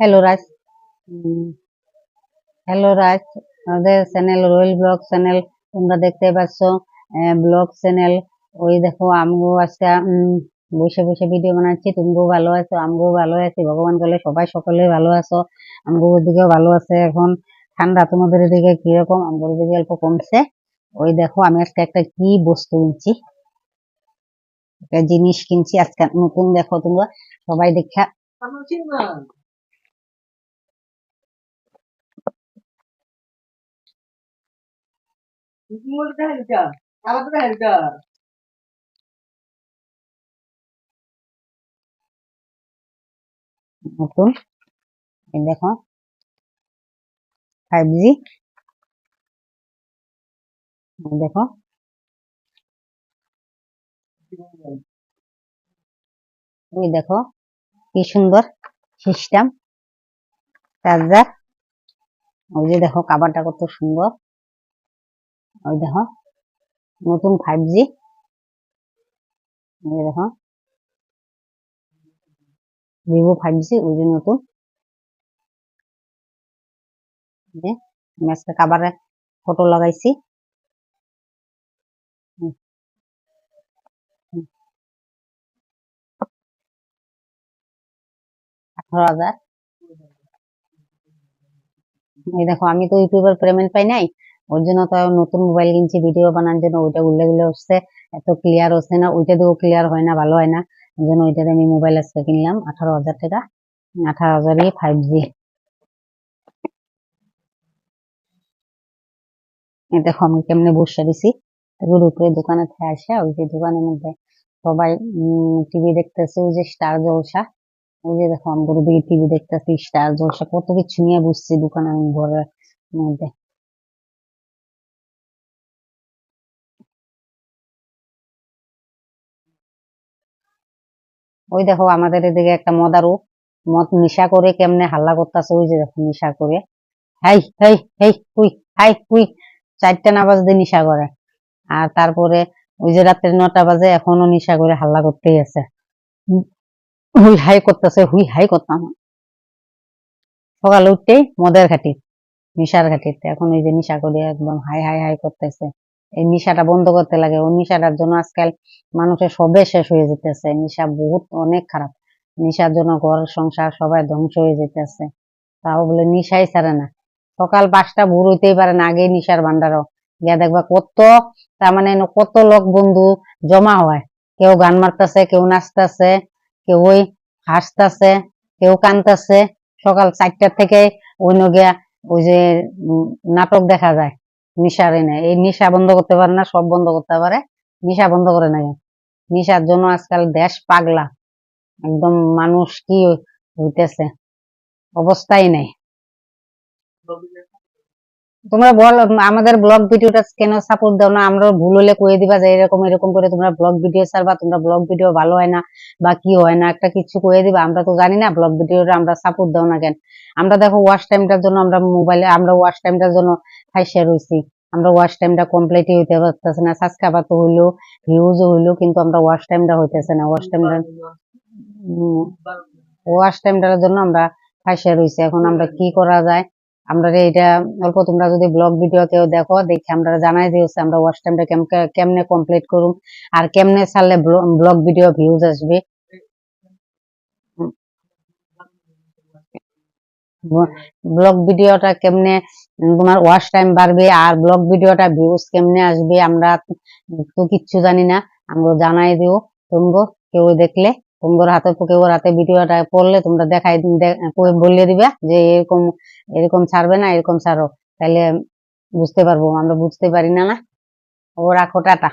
Hello রাজ hello রাজ আমাদের channel royal blog channel তোমরা দেখতে পাচ্ছ ব্লগ চ্যানেল ওই দেখো আমিও আজকে বসে বসে ভিডিও বানাচ্ছি। তুমিও ভালো আছো আমিও ভালো আছি। ভগবান করলে সবাই সকলে ভালো আছো। আমগো ওদিকেও ভালো আছে এখন। ঠান্ডা তোমাদের এদিকে কীরকম? আমাদের এদিকে অল্প কমছে। ওই দেখো, আমি আজকে একটা কি বস্তু কিনছি। একটা জিনিস কিনছি আজকে। নতুন দেখো তোমরা। সবাই দেখা নতুন দেখো ফাইভ জি দেখো। ওই দেখো, কি সুন্দর সিস্টেম চার্জার ওই যে দেখো কাবারটা কত সুন্দর। ওই দেখো, নতুন ফাইভ জি দেখো ভিভো ফাইভ জি ওই যে নতুন। আমি কাবারে ফটো লাগাইছি। আঠারো হাজার। এই দেখো, আমি তো ইউটিউবের পেমেন্ট পাই নাই। ওর জন্য তো নতুন মোবাইল কিনছি ভিডিও বানানোর জন্য। ওইটা উল্লে গুলে হচ্ছে, এত ক্লিয়ার হচ্ছে না। ওইটা দিয়েও ক্লিয়ার হয় না, ভালো হয় না। ওই জন্য ওইটাতে আমি মোবাইল আজকে কিনলাম, আঠারো হাজার টাকা। আঠারো হাজারই ফাইভ জি দেখো, আমি কেমনে বসে দিছি এগুলোর উপরে দোকানে থেকে আসে, ওই যে দোকানের মধ্যে সবাই টিভি দেখতেছে, ওই যে স্টার জলসা। ওই যে দেখো, আমি দিকে টিভি দেখতেছি স্টার জলসা। কত কিছু নিয়ে বসছি দোকানের ঘরের মধ্যে। ওই দেখো আমাদের এদিকে একটা মদারু মদ নিশা করে কেমনে হাল্লা করতেছে, ওই যে দেখো নেশা করে। হাই হাই হাই হুই হাই হুই চারটা না বাজতে নিশা করে। আর তারপরে ওই যে রাত্রে নটা বাজে, এখনও নিশা করে হাল্লা করতেই আছে। হুই, হাই করতেছে, হুই, হাই করতাম। সকালে উঠতেই মদের ঘাটি, নিশার ঘাটিতে। এখন এই যে নিশা করে একদম হাই হাই হাই করতেছে। এই নেশাটা বন্ধ করতে লাগে। ও নেশাটার জন্য আজকাল মানুষের সবে শেষ হয়ে যেতেছে। নেশা বহুত অনেক খারাপ। নেশার জন্য ঘর সংসার সবাই ধ্বংস হয়ে যেতেছে। তাও বলে নেশাই ছাড়ে না। সকাল পাঁচটা ভোর হইতেই পারে না আগে নেশার ভান্ডারও। গিয়া দেখবা কত, তার মানে কত লোক বন্ধু জমা হয়। কেউ গান মারতেছে, কেউ নাচতেছে, কেউ ওই হাসতেছে, কেউ কানতেছে। সকাল চারটার থেকে অন্য গিয়া ওই যে নাটক দেখা যায়। নেশার নেয়। এই নেশা বন্ধ করতে পারে না, সব বন্ধ করতে পারে। নেশা বন্ধ করে নেয়। নেশার জন্য আজকাল দেশ পাগলা। একদম মানুষ কি হইতেছে? অবস্থাই নেই। তোমরা বল আমাদের ব্লগ ভিডিওটা কেন সাপোর্ট দাও না? আমরা ভুল হলে কয়ে দিবা যে এরকম এরকম করে তোমরা ব্লগ ভিডিও ছাড়বা তোমরা ব্লগ ভিডিও ভালো হয় না বা কি হয় না একটা কিছু কয়ে দিবা। আমরা তো জানি না ব্লগ ভিডিওটা আমরা সাপোর্ট দাও না কেন। আমরা দেখো ওয়াশ টাইমটার জন্য আমরা মোবাইলে আমরা ওয়াশ টাইমটার জন্য ফাইসে রয়েছি আমরা ওয়াশ টাইমটা কমপ্লিটই হইতে পারতেছে না। সাবস্ক্রাইবার তো হইল ভিউজও হইল কিন্তু আমরা ওয়াশ টাইমটা হইতেছে না। ওয়াশ টাইমটা ওয়াশ টাইমটার জন্য আমরা ফাইসে রয়েছি এখন আমরা কি করা যায়? আমরা এটা অল্প তোমরা যদি ব্লগ ভিডিও কেউ দেখো, দেখে আমরা জানাই দিয়েছে আমরা ওয়াচ টাইমটা কেমনে কমপ্লিট করুম আর কেমনে ছাড়লে ব্লগ ভিডিও ভিউজ আসবে। ব্লগ ভিডিওটা কেমনে, তোমার ওয়াচ টাইম বাড়বে আর ব্লগ ভিডিওটা ভিউজ কেমনে আসবে আমরা তো কিচ্ছু জানি না। আমরা জানাই দিও তোমগো, কেউ দেখলে। তোমার হাতে ওর হাতে ভিডিওটা পড়লে তোমরা দেখাই বলে দিবে যে এরকম এরকম ছাড়বে না, এরকম ছাড়ো। তাহলে বুঝতে পারব, আমরা বুঝতে পারি না না। ও রাখো টাটা